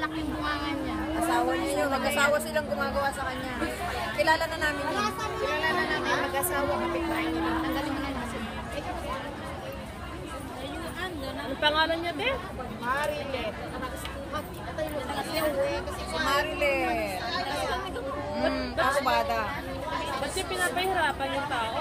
alak yung bunganga niya. Asawa niya. Mag-asawa silang gumagawa sa kanya. Kilala na namin yun. Pangalan niya, te? Si Marilyn. Mm, ako bata. Ba't siya pinapahirapan yung tao?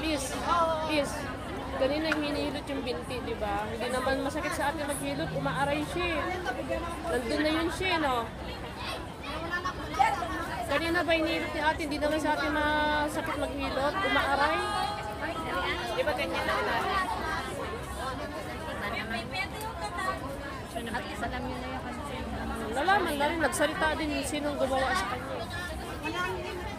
Miss, miss, kanina hinihilot yung binti, di ba? Hindi naman masakit sa atin maghilot, umaaray siya. eh. Nandun na yun siya, no? Kanina ba hinihilot ni ate, hindi naman sa atin masakit maghilot, umaaray? Di ba ganyan na natin? At least alam niyo na yung. Nalaman na rin, nagsalita din sinong gumawa sa kanya.